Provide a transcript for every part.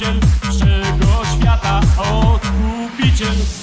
Zbawiciel wszego świata, odkupiciel.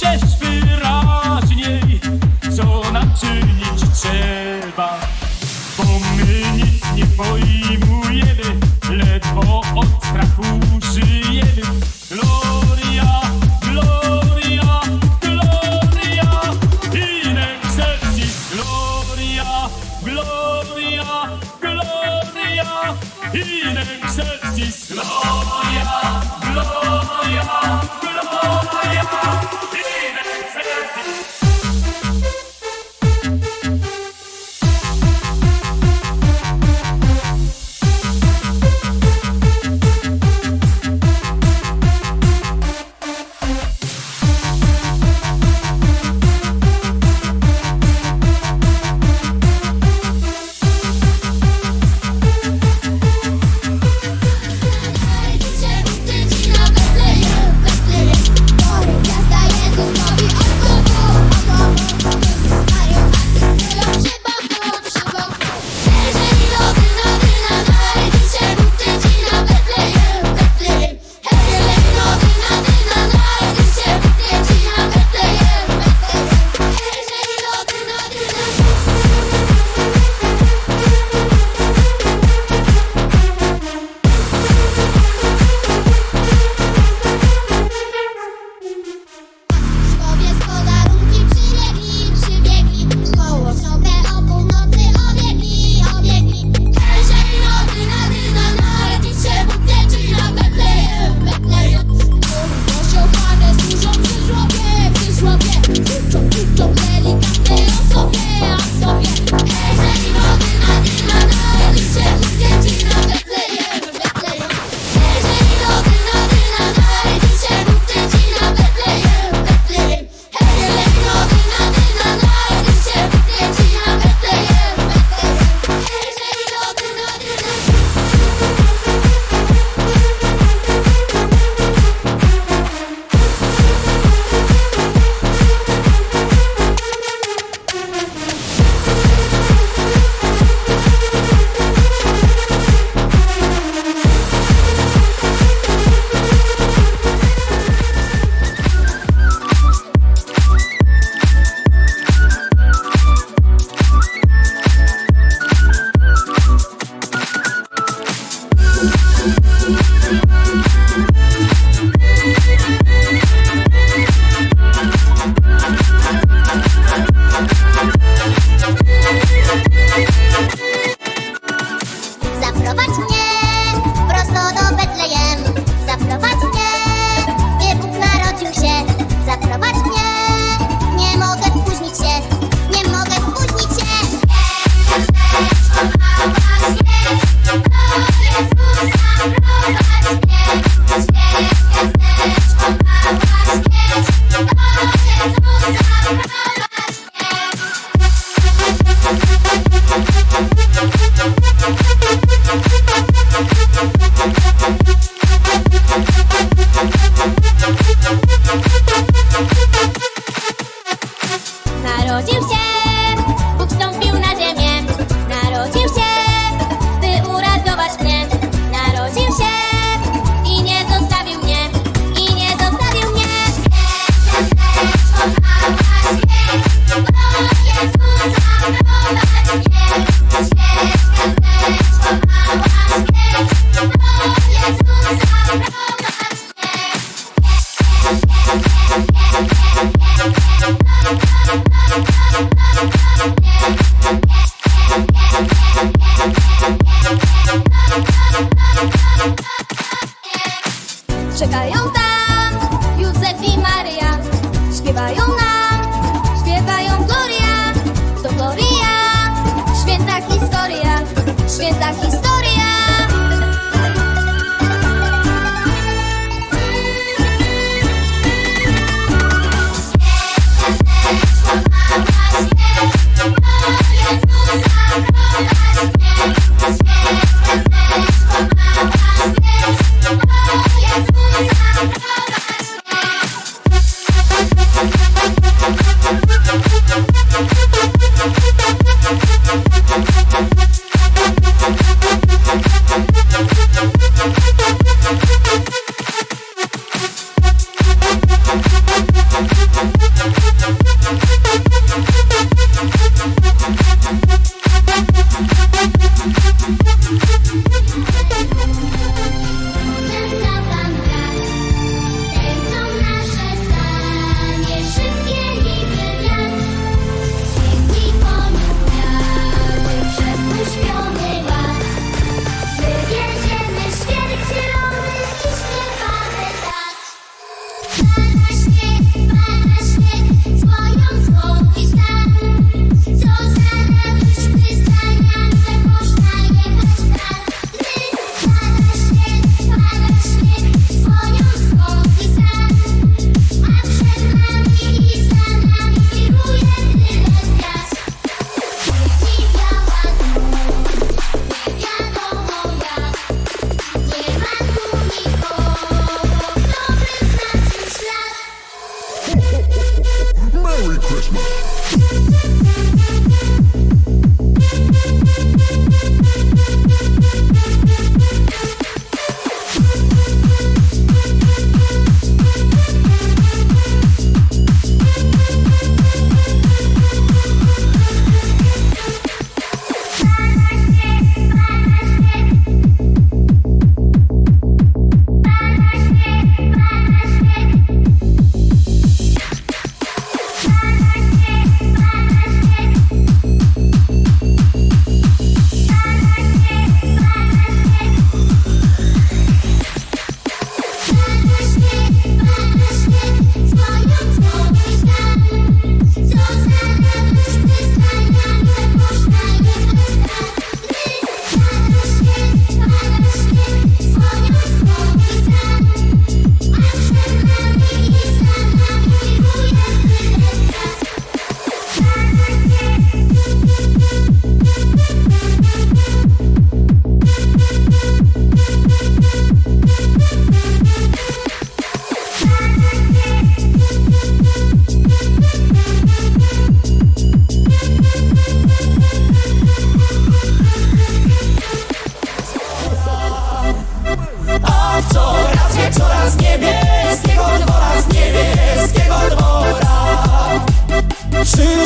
sześć wyraźniej, co naczynić trzeba. Bo my nic nie pojmujemy, ledwo od strachu żyjemy. Gloria, gloria, gloria, in excelsis. Gloria, gloria, gloria, in excelsis. Gloria, gloria, gloria. gloria.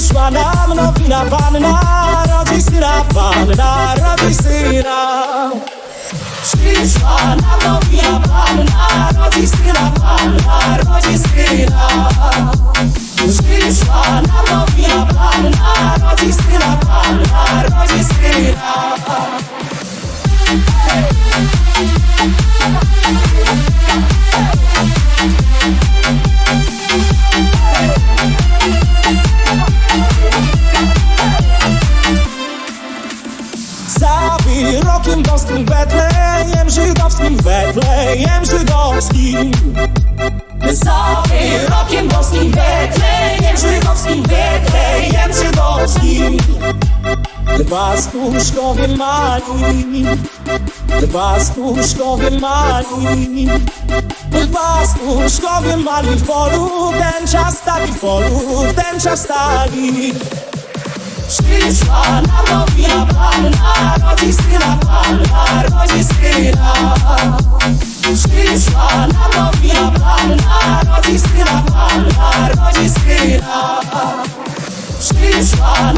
Przyszła nam nowina panna, rodzi syna panna, rodzi syna Przyszła nam nowina panna, rodzi syna panna, rodzi syna Przyszła nam nowina panna, rodzi syna panna, rodzi syna Za żydowskim Za wyrokiem boskim Betlejem żydowskim Betlejem żydowskim. Dwa stłuszkowie mali Dwa stłuszkowie mali Dwa stłuszkowie mali w polu Ten czas stali w polu Ten czas stali Przyszła nam nowina panna, rodzi syna panna, rodzi syna. Przyszła nam nowina panna, rodzi syna panna, rodzi syna. Przyszła